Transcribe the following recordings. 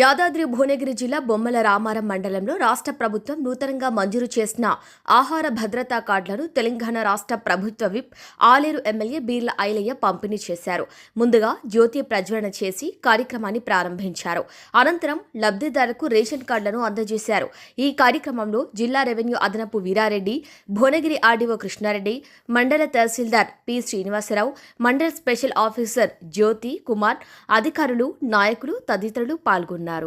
యాదాద్రి భువనగిరి జిల్లా బొమ్మల రామారం మండలంలో రాష్ట్ర ప్రభుత్వం నూతనంగా మంజూరు చేసిన ఆహార భద్రతా కార్డులను తెలంగాణ రాష్ట్ర ప్రభుత్వ విప్ ఆలేరు ఎమ్మెల్యే బీర్ల ఐలయ్య పంపిణీ చేశారు. ముందుగా జ్యోతి ప్రజ్వలన చేసి కార్యక్రమాన్ని ప్రారంభించారు. అనంతరం లబ్ధిదారులకు రేషన్ కార్డులను అందజేశారు. ఈ కార్యక్రమంలో జిల్లా రెవెన్యూ అదనపు వీరారెడ్డి భువనగిరి ఆర్డీఓ కృష్ణారెడ్డి మండల తహసీల్దార్ పి శ్రీనివాసరావు మండల స్పెషల్ ఆఫీసర్ జ్యోతి కుమార్ అధికారులు నాయకులు తదితరులు పాల్గొన్నారు. గత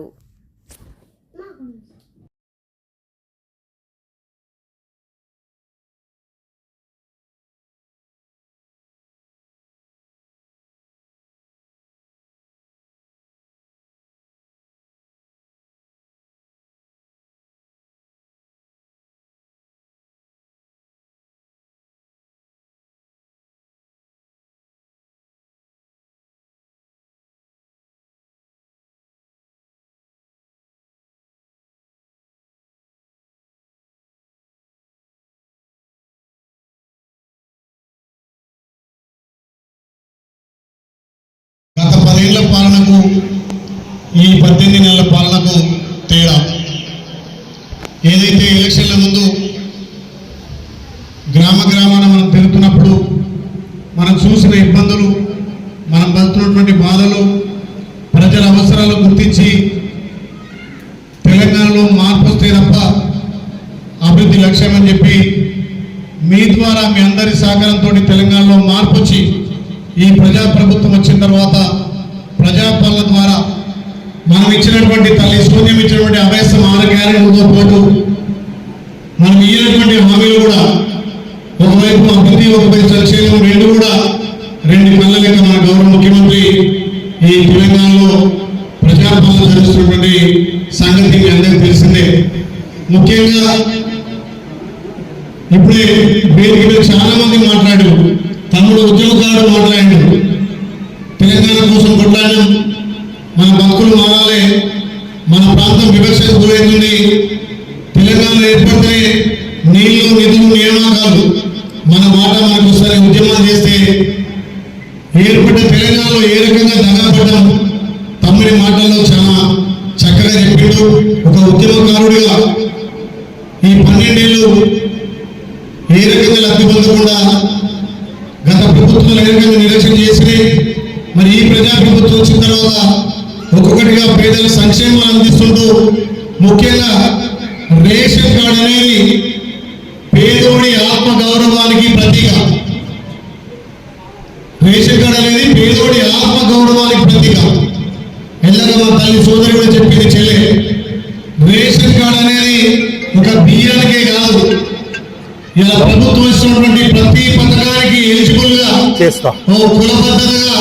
పదేళ్ళ పాలనకు ఈ పద్దెనిమిది నెలల పాలనకు తేడా. ఏదైతే ఎలక్షన్ల ముందు గ్రామ గ్రామాన మనం పెరుగుతున్నప్పుడు మనం చూసిన ఇబ్బందులు మనం పడుతున్నటువంటి బాధలు ప్రజల అవసరాలు గుర్తించి తెలంగాణలో మార్పు వస్తే తప్ప అభివృద్ధి లక్ష్యం అని చెప్పి మీ ద్వారా మీ అందరి సహకారంతో తెలంగాణలో మార్పు వచ్చి ఈ ప్రజా ప్రభుత్వం వచ్చిన తర్వాత ప్రజాపాలన ద్వారా మనం ఇచ్చినటువంటి తల్లి శూన్యం ఇచ్చినటువంటి అభయసం ఆరోగ్యాలతో పాటు మనం ఇచ్చినటువంటి హామీలు కూడా ఒకవైపు అభివృద్ధి ఒకవైపు సంక్షేమం రెండు కూడా రెండు కళ్ళ లెక్క మన గౌరవ ముఖ్యమంత్రి ఈ తెలంగాణలో ప్రజాపాలన జరుగుతున్నటువంటి సంగతి మీ అందరికీ తెలిసిందే. ముఖ్యంగా ఇప్పుడే వేదిక మీద చాలా మంది మాట్లాడారు. తమ్ముడు ఉద్యోగకారుడు మాట్లాడాడు. తెలంగాణ కోసం కొట్లాడాం మన బతుకులు మారాలి. మన ప్రాంతం వివక్షకు గురైతుంది తెలంగాణ ఏర్పడితే నీళ్ళు నిధులు నియామకాలు. మన మాట మనకు ఒకసారి ఉద్యమం చేస్తే ఏర్పడ్డ తెలంగాణలో ఏ రకంగా దగాపడ్డాం తమ్ముడి మాటల్లో చాలా చక్కగా చెప్పిండు. ఒక ఉద్యమకారుడిగా ఈ పన్నెండేళ్ళు ఏ రకంగా లబ్ధి పొందకుండా గత ప్రభుత్వాలు ఏ రకంగా నిర్లక్ష్యం చేసినాయి? మరి ఈ ప్రజా ప్రభుత్వం వచ్చిన తర్వాత ఒక్కొక్కటిగా పేదల సంక్షేమాలు అందిస్తుంటూ ముఖ్యంగా రేషన్ కార్డు అనేది పేదోడి ఆత్మ గౌరవానికి ప్రతీక. రేషన్ కార్డు అనేది పేదోడి ఆత్మ గౌరవానికి ప్రతీక. ఎల్లగా మా తల్లి సోదరి కూడా చెప్పింది చెల్లె రేషన్ కార్డు అనేది ఒక బియ్యానికే కాదు. ఇలా ప్రభుత్వం ఇస్తున్నటువంటి ప్రతి పథకానికి ఎలిజిబుల్గా చేస్తా. ఓ కుల పద్ధతిగా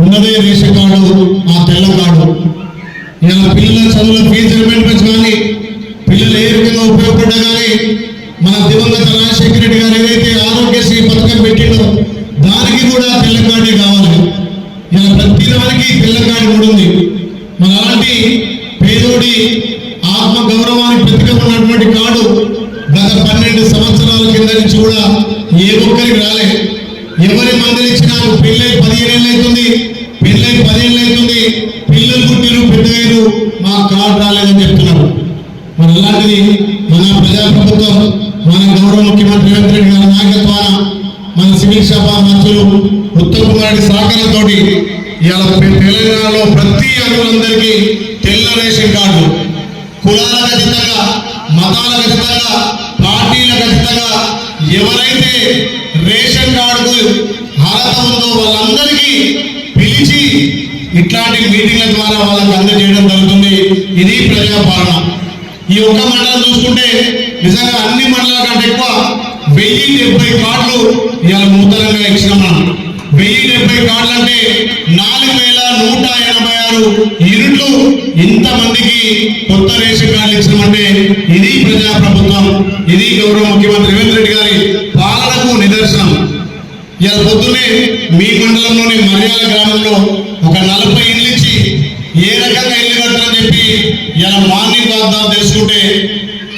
ఉన్నదే రేషన్ కార్డు ఆ తెల్ల కార్డు ఇలా పిల్లల చదువుల ఫీజు రిమెంట్మెంట్స్ కానీ పిల్లలు ఏ విధంగా ఉపయోగపడ్డా కానీ మన దివంగత రాజశేఖర రెడ్డి గారు ఏదైతే ఆరోగ్యశ్రీ పథకం పెట్టిందో దానికి కూడా తెల్ల కార్డే కావాలి. ఇలా ప్రతి దానికి తెల్ల కార్డు కూడా ఉంది. మన అలాంటి పేదోడి ఆత్మ గౌరవానికి ప్రతిగా ఉన్నటువంటి కార్డు గత పన్నెండు సంవత్సరాల కింద నుంచి కూడా ఏ ఒక్కరికి రాలే. ఇరవై మందిని ఇచ్చినారు. పెళ్ళై పదిహేను ఏళ్ళు అవుతుంది పెళ్ళై పదిహేను అవుతుంది పిల్లలు పుట్టిరు పెద్దగారు మా కార్డు రాలేదని చెప్తున్నారు. మరి అలాంటిది మన ప్రజాప్రభుత్వం మన గౌరవ ముఖ్యమంత్రి రేవంత్ రెడ్డి గారి నాయకత్వాన మన సివిల్ శాఖ మంత్రులు ఉత్తమ్ కుమార్ రెడ్డి సహకారంతో ఇవాళ తెలంగాణలో ప్రతి అరువులందరికీ తెల్ల రేషన్ కార్డు. కులాల ఖచ్చితంగా మతాల ఖచ్చితంగా పార్టీల ఖచ్చితంగా ఎవరైతే రేషన్ కార్డుకు అర్హత ఉందో వాళ్ళందరికీ పిలిచి ఇట్లాంటి మీటింగ్ల ద్వారా వాళ్ళకి అందజేయడం జరుగుతుంది. ఇది ప్రజాపాలన. ఈ ఒక్క మండలం చూసుకుంటే నిజంగా అన్ని మండలాల కంటే ఎక్కువ వెయ్యి డెబ్బై కార్డులు ఇవాళ నూతనంగా ఇచ్చినాం మనం. వెయ్యి డెబ్బై కార్డులు నాలుగు వేల నూట ఎనభై ఆరు యూనిట్లు ఇంతమందికి కొత్త రేషన్ కార్డులు ఇచ్చినామంటే ఇది ప్రజా ప్రభుత్వం ఇది గౌరవ ముఖ్యమంత్రి రేవంత్ రెడ్డి గారి పాలనకు నిదర్శనం. ఇలా పొద్దునే మీ మండలంలోని మర్యాద గ్రామంలో ఒక నలభై ఇల్లు ఇచ్చి ఏ రకంగా ఇల్లు కట్టాలని చెప్పి ఇలా మార్నింగ్ వాగ్దానం తెలుసుకుంటే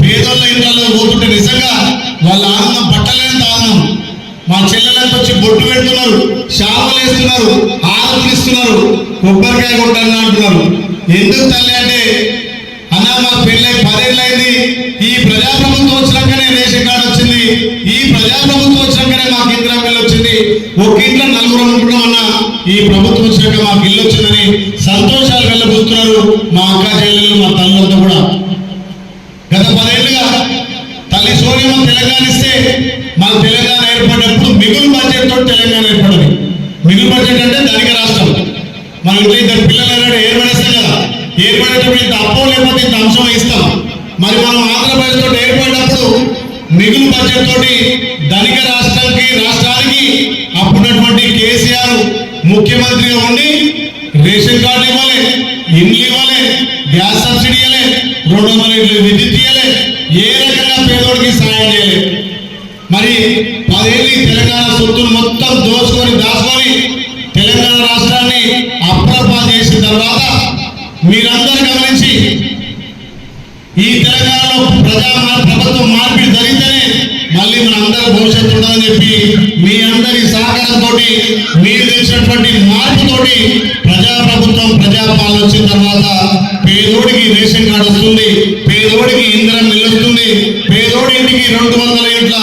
పేదోళ్ళ ఇంట్లో పోతుంటే నిజంగా వాళ్ళ ఆనందం పట్టలేని ఆనందం. మా చెల్లెలకు వచ్చి బొట్టు పెడుతున్నారు షాపులు వేస్తున్నారు ఆకులు ఇస్తున్నారు కొబ్బరికాయ కొట్టాలని అంటున్నారు. ఎందుకు తల్లి అంటే అన్న మా పెళ్ళై పదేళ్ళైంది ఈ ప్రజాప్రభుత్వం వచ్చినాకనే రేషన్ కార్డు వచ్చింది. ఈ ప్రజాప్రభుత్వం వచ్చినాకనే మాకు ఇందిరా బిల్లు వచ్చింది. ఒక ఇంట్లో నలుగురు ఉంటున్నాం అన్న ఈ ప్రభుత్వం వచ్చినాక మాకు ఇల్లు వచ్చిందని సంతోషాలు వెళ్ళబోతున్నారు మా అక్క చెల్లెళ్ళు మా తల్లులతో కూడా. గత పదేళ్ళుగా తల్లి సోనియమ్మ తెలంగాణ ఇస్తే మాకు తెలంగాణ ఏర్పడినప్పుడు మిగులు బడ్జెట్ తోటి తెలంగాణ ఏర్పడింది. మిగులు బడ్జెట్ అంటే ధనిక రాష్ట్రం. మన ఇంట్లో ఇద్దరు పిల్లలు అన్నాడు ఏర్పడేస్తాం కదా. ఏర్పడేటప్పుడు ఇంత అప్పం లేకపోతే ఇంత అంశం ఇస్తాం. మరి మనం ఆంధ్రప్రదేశ్ తోటి ఏర్పడినప్పుడు మిగులు బడ్జెట్ తోటి ధనిక రాష్ట్రానికి రాష్ట్రానికి అప్పుడున్నటువంటి కేసీఆర్ ముఖ్యమంత్రిగా ఉండి రేషన్ కార్డు ఇవ్వాలి ఇండ్లు ఇవ్వాలి గ్యాస్ సబ్సిడీ ఇవ్వాలి రెండు వందల ఇండ్లు విద్యుత్ ఇవ్వాలి ఏ రకంగా పేదోడికి సాయం చేయలేదు. మరి పదేళ్ళు తెలంగాణ సొత్తును మొత్తం దోచుకొని దాచుకొని తెలంగాణ రాష్ట్రాన్ని అప్రపా చేసిన తర్వాత మీరందరూ గమనించి ఈ తెలంగాణలో ప్రజా ప్రభుత్వం మార్పిడి జరిగితేనే మళ్ళీ మన అందరి భవిష్యత్తు ఉండాలని చెప్పి మీ అందరి సహకారంతో మీరు తెచ్చినటువంటి మార్పుతోటి ప్రజా ప్రభుత్వం ప్రజాపాలన వచ్చిన తర్వాత పేదోడికి రేషన్ కార్డు వస్తుంది పేదోడికి ఇంధనం నిలుస్తుంది పేదోడి ఇంటికి రెండు వందల ఇంట్ల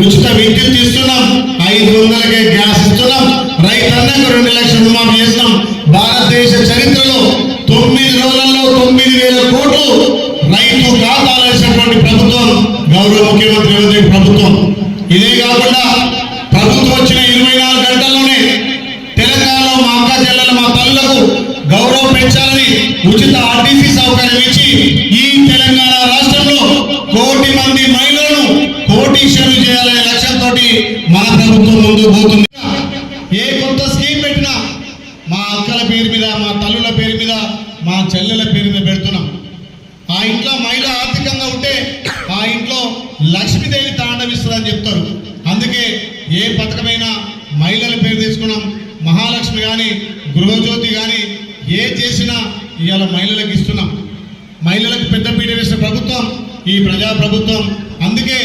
ఉచిత విద్యుత్ ఇస్తున్నాం ఐదు వందలకే గ్యాస్ ఇస్తున్నాం రైతన్నకు రెండు లక్షల రుణమాఫీ చేస్తున్నాం. భారతదేశ చరిత్రలో ముఖ్యమంత్రి ఉంది ప్రభుత్వం. ఇదే కాకుండా ప్రభుత్వం వచ్చిన ఇరవై నాలుగు గంటల్లోనే తెలంగాణలో మా అక్క చెల్లెల మా తల్లులకు గౌరవం పెంచాలని ఉచిత ఆర్టీసీ సౌకర్యం ఇచ్చి ఈ తెలంగాణ రాష్ట్రంలో కోటి మంది మహిళలను కోటీశ్వరులు చేయాలనే లక్ష్యంతో మన ప్రభుత్వం ముందుకు పోతుంది. ఏ కొత్త స్కీమ్ పెట్టినా మా అక్కల పేరు మీద మా తల్లుల పేరు మీద మా చెల్లెల పేరు మీద పెడుతున్నాం. ఆ ఇంట్లో మహిళ ఆర్థికంగా ఉంటే ఆ ఇంట్లో లక్ష్మీదేవి తాండవిస్తుందని చెప్తారు. అందుకే ఏ పథకమైనా మహిళల పేరు తీసుకున్నాం. మహాలక్ష్మి కానీ గృహజ్యోతి కానీ ఏ చేసినా ఇవాళ మహిళలకు ఇస్తున్నాం. మహిళలకు పెద్దపీట వేసిన ప్రభుత్వం ఈ ప్రజా ప్రభుత్వం అందుకే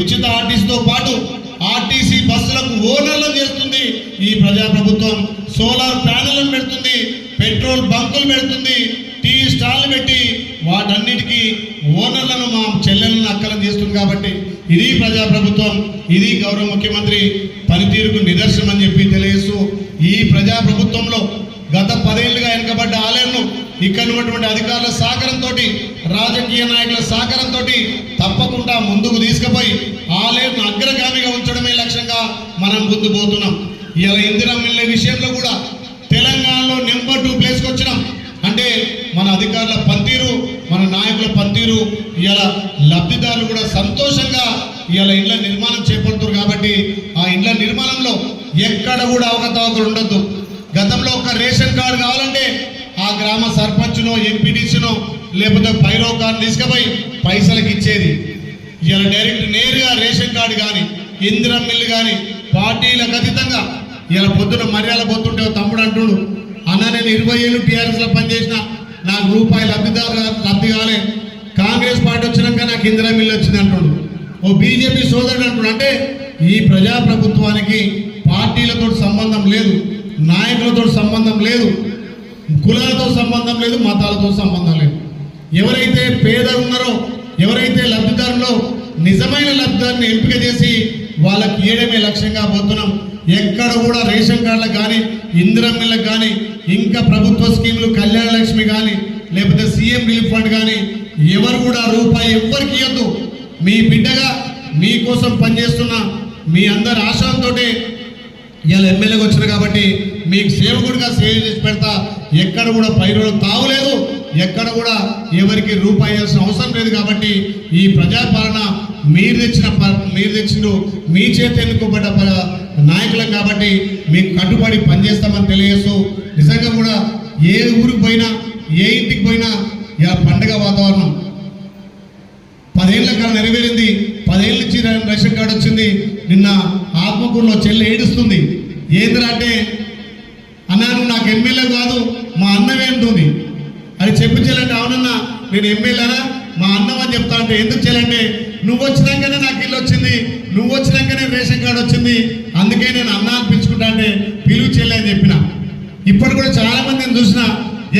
ఉచిత ఆర్టీసీతో పాటు ఆర్టీసీ బస్సులకు ఓనర్లను చేస్తుంది ఈ ప్రజా ప్రభుత్వం సోలార్ ప్యానెల్ పెడుతుంది పెట్రోల్ బంకులు పెడుతుంది టీ స్టాల్ పెట్టి వాటన్నిటికీ ఓనర్లను మా చెల్లెలను అక్కలను తీస్తుంది కాబట్టి ఇది ప్రజా ప్రభుత్వం ఇది గౌరవ ముఖ్యమంత్రి పనితీరుకు నిదర్శనం అని చెప్పి తెలియజేస్తూ ఈ ప్రజా ప్రభుత్వంలో గత పదేళ్ళుగా వెనుకబడ్డ ఆలయంను ఇక్కడ ఉన్నటువంటి అధికారుల సహకారంతో రాజకీయ నాయకుల సహకారంతో తప్పకుండా ముందుకు తీసుకుపోయి ఆలయం అగ్రగామిగా ఉంచడమే లక్ష్యంగా మనం ముందు పోతున్నాం. ఇలా ఇందిరా విషయంలో కూడా తెలంగాణలో నెంబర్ టూ ప్లేస్కి వచ్చినాం అధికారుల పనితీరు మన నాయకుల పనితీరు ఇలా లబ్ధిదారులు కూడా సంతోషంగా ఇలా ఇళ్ళ నిర్మాణం చేపడుతున్నారు కాబట్టి ఆ ఇళ్ళ నిర్మాణంలో ఎక్కడ కూడా అవకతవకలు ఉండొద్దు. గతంలో ఒక రేషన్ కార్డు కావాలంటే ఆ గ్రామ సర్పంచ్నో ఎంపీడీసీనో లేకపోతే పైరో కార్డు తీసుకుపోయి పైసలకు ఇచ్చేది. ఇలా డైరెక్ట్ నేరుగా రేషన్ కార్డు కానీ ఇందిరం మిల్లు కానీ పార్టీలకు అతీతంగా ఇలా పొద్దున మర్యాద పోతుంటే తమ్ముడు అంటుడు అన్న నేను ఇరవై ఏళ్ళు టీఆర్ఎస్లో పనిచేసిన నాకు రూపాయి లబ్ధిదారు లబ్ధి కాలే. కాంగ్రెస్ పార్టీ వచ్చినాక నాకు ఇందిరా మిల్లు వచ్చింది అంటుడు. ఓ బీజేపీ సోదరుడు అంటుడు. అంటే ఈ ప్రజా ప్రభుత్వానికి పార్టీలతో సంబంధం లేదు నాయకులతో సంబంధం లేదు కులాలతో సంబంధం లేదు మతాలతో సంబంధం లేదు. ఎవరైతే పేద ఉన్నారో ఎవరైతే లబ్ధిదారులో నిజమైన లబ్ధాన్ని ఎంపిక చేసి వాళ్ళకి ఇయ్యడమే లక్ష్యంగా పోతున్నాం ఎక్కడ కూడా రేషన్ కార్డులకు కానీ ఇందిరమ్మలకు కానీ ఇంకా ప్రభుత్వ స్కీములు కళ్యాణ లక్ష్మి కానీ లేకపోతే సీఎం రిలీఫ్ ఫండ్ కానీ ఎవరు కూడా రూపాయి ఎవ్వరికి ఇవ్వద్దు. మీ బిడ్డగా మీకోసం పనిచేస్తున్న మీ అందరి ఆశలతోటే ఇవాళ ఎమ్మెల్యేకి వచ్చారు కాబట్టి మీకు సేవకుడిగా సేవ చేసి పెడతా. ఎక్కడ కూడా పైరులు తావులేదు ఎక్కడ కూడా ఎవరికి రూపాయి ఇవ్వాల్సిన అవసరం లేదు కాబట్టి ఈ ప్రజాపాలన మీరు తెచ్చిన ప- మీరు తెచ్చిన మీ చేత ఎన్నుకోబడ్డ ప- నాయకులం కాబట్టి మీకు కట్టుబడి పనిచేస్తామని తెలియజేస్తూ నిజంగా కూడా ఏ ఊరికి పోయినా ఏ ఇంటికి పోయినా ఇలా పండగ వాతావరణం పదేళ్ళ కాలం నెరవేరింది. పదేళ్ళ నుంచి రేషన్ కార్డు వచ్చింది. నిన్న ఆత్మకూరులో చెల్లి ఏడుస్తుంది. ఏందిరా అంటే అన్నాను నాకు ఎమ్మెల్యే కాదు మా అన్నమేంటుంది అది చెప్పి చెల్లంటే అవునన్నా నేను ఎమ్మెల్యేనా? మా అన్నం అని చెప్తా అంటే ఎందుకు చెల్లంటే నువ్వు వచ్చినాకనే నాకు ఇల్లు వచ్చింది. నువ్వు వచ్చినాకనే రేషన్ కార్డు వచ్చింది. అందుకే నేను అన్న అనిపించుకుంటా అంటే పిలువు చెల్లె అని చెప్పిన. ఇప్పుడు కూడా చాలా మందిని చూసిన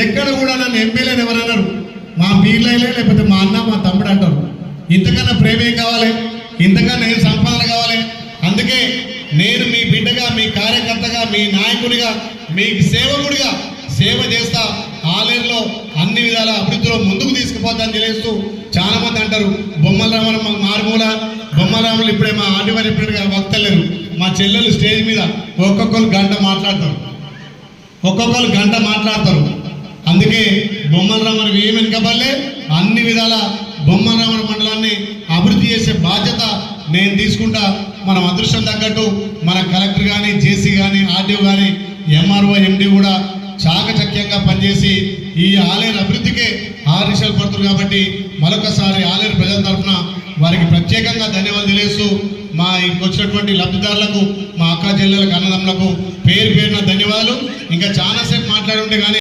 ఎక్కడ కూడా నన్ను ఎమ్మెల్యేని ఎవరన్నారు మా పీర్లైలే లేకపోతే మా అన్న మా తమ్ముడు అంటారు. ఇంతకన్నా ప్రేమ ఏం కావాలి? ఇంతకన్నా ఏం సంపాదన కావాలి? అందుకే నేను మీ బిడ్డగా మీ కార్యకర్తగా మీ నాయకుడిగా మీ సేవకుడిగా సేవ చేస్తా ఆలయంలో అన్ని విధాల అభివృద్ధిలో ముందుకు తీసుకుపోతాను తెలియస్తూ చాలా మంది అంటారు బొమ్మల రామల మారుమూల వాళ్ళు ఇప్పుడే మా ఆదివారి ఇప్పుడే వక్తలేరు. మా చెల్లెలు స్టేజ్ మీద ఒక్కొక్కరు గంట మాట్లాడతారు. ఒక్కొక్కరు గంట మాట్లాడతారు. అందుకే బొమ్మల రామన్ ఏం వెనుకబల్లే అన్ని విధాల బొమ్మల రామన్ మండలాన్ని అభివృద్ధి చేసే బాధ్యత నేను తీసుకుంటా. మనం అదృష్టం తగ్గట్టు మన కలెక్టర్ కానీ జేసీ కానీ ఆర్డీఓ కానీ ఎంఆర్ఓ ఎండి కూడా చాకచక్యంగా పనిచేసి ఈ ఆలయ అభివృద్ధికే ఆర్నిషాలు పడుతున్నారు కాబట్టి మరొకసారి ఆలయ ప్రజల తరఫున వారికి ప్రత్యేకంగా ధన్యవాదాలు తెలియస్తూ మా ఇంటికి వచ్చినటువంటి లబ్ధిదారులకు మా అక్క చెల్లెలకు అన్నదమ్ములకు పేరు పేరున ధన్యవాదాలు. ఇంకా చాలాసేపు మాట్లాడుంటే కానీ